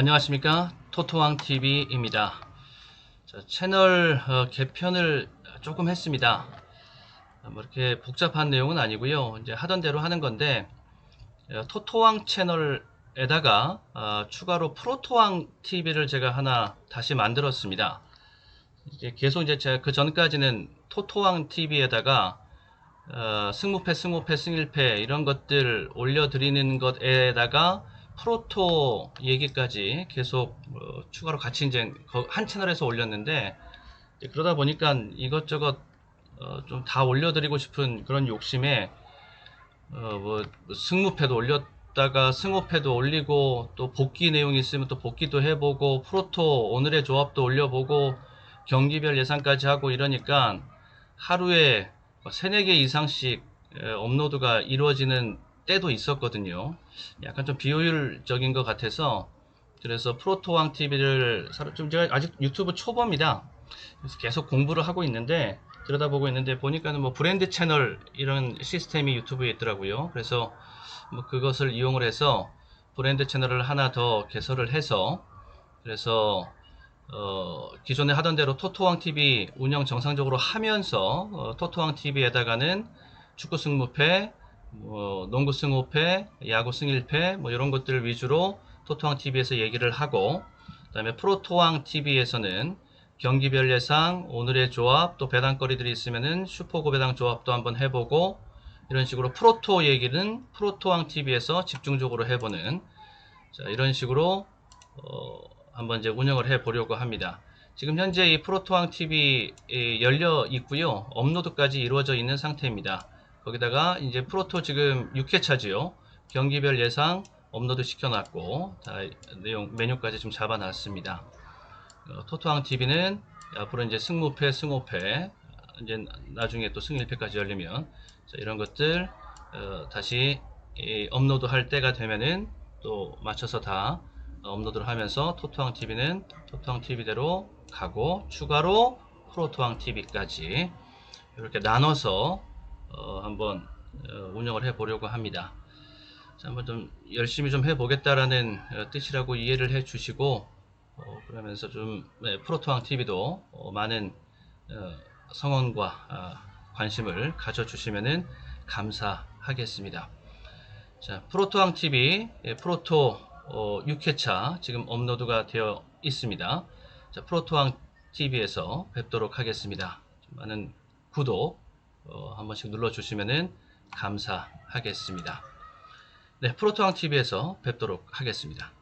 안녕하십니까? 토토왕TV입니다. 자, 채널 어, 개편을 조금 했습니다. 어, 뭐 이렇게 복잡한 내용은 아니고요. 이제 하던 대로 하는 건데 어, 토토왕 채널에다가 어, 추가로 프로토왕TV를 제가 하나 다시 만들었습니다. 이제 계속 이제 제가 그 전까지는 토토왕TV에다가 어, 승무패, 승호패, 승일패 이런 것들 올려드리는 것에다가 프로토 얘기까지 계속 어, 추가로 같이 이제 거- 한 채널에서 올렸는데 그러다 보니까 이것저것 어, 좀 다 올려드리고 싶은 그런 욕심에 어, 뭐 승무패도 올렸다가 승호패도 올리고 또 복귀 내용이 있으면 또 복귀도 해보고 프로토 오늘의 조합도 올려보고 경기별 예상까지 하고 이러니까 하루에 뭐 세네 개 이상씩 에, 업로드가 이루어지는 때도 있었거든요. 약간 좀 비효율적인 것 같아서 그래서 프로토왕 TV를 좀 제가 아직 유튜브 초보입니다. 그래서 계속 공부를 하고 있는데 들여다보고 있는데 보니까는 뭐 브랜드 채널 이런 시스템이 유튜브에 있더라고요. 그래서 뭐 그것을 이용을 해서 브랜드 채널을 하나 더 개설을 해서 그래서 어, 기존에 하던 대로 토토왕 TV 운영 정상적으로 하면서 어, 토토왕 TV에다가는 축구 승무패, 뭐 농구 승호패, 야구 승일패 뭐 이런 것들 위주로 토토왕 TV에서 얘기를 하고 그다음에 프로토왕 TV에서는 경기별 예상, 오늘의 조합, 또 배당거리들이 있으면은 슈퍼고 배당 조합도 한번 해보고 이런 식으로 프로토 얘기는 프로토왕 TV에서 집중적으로 해보는 자, 이런 식으로 어, 한번 이제 운영을 해 보려고 합니다. 지금 현재 이 프로토왕 TV 에 열려 있고요. 업로드까지 이루어져 있는 상태입니다. 거기다가 이제 프로토 지금 6회차지요. 경기별 예상 업로드 시켜놨고 다 내용 메뉴까지 좀 잡아놨습니다. 어, 토토왕 TV는 앞으로 이제 승무패, 승호패 이제 나중에 또 승일패까지 열리면 자, 이런 것들 어, 다시 이 업로드 할 때가 되면은 또 맞춰서 다 업로드를 하면서 토토왕 TV는 토토왕 TV대로 가고 추가로 프로토왕 TV까지 이렇게 나눠서 어, 한번 어, 운영을 해 보려고 합니다. 자, 한번 좀 열심히 좀 해보겠다라는 어, 뜻이라고 이해를 해 주시고 어, 그러면서 좀 네, 프로토왕 TV도 어, 많은 어, 성원과 아, 관심을 가져주시면은 감사하겠습니다. 자, 프로토왕 TV 예, 프로토 어, 6회차 지금 업로드가 되어 있습니다. 자, 프로토왕 TV에서 뵙도록 하겠습니다. 좀 많은 구독 어, 한 번씩 눌러주시면은 감사하겠습니다. 네, 프로토왕 TV에서 뵙도록 하겠습니다.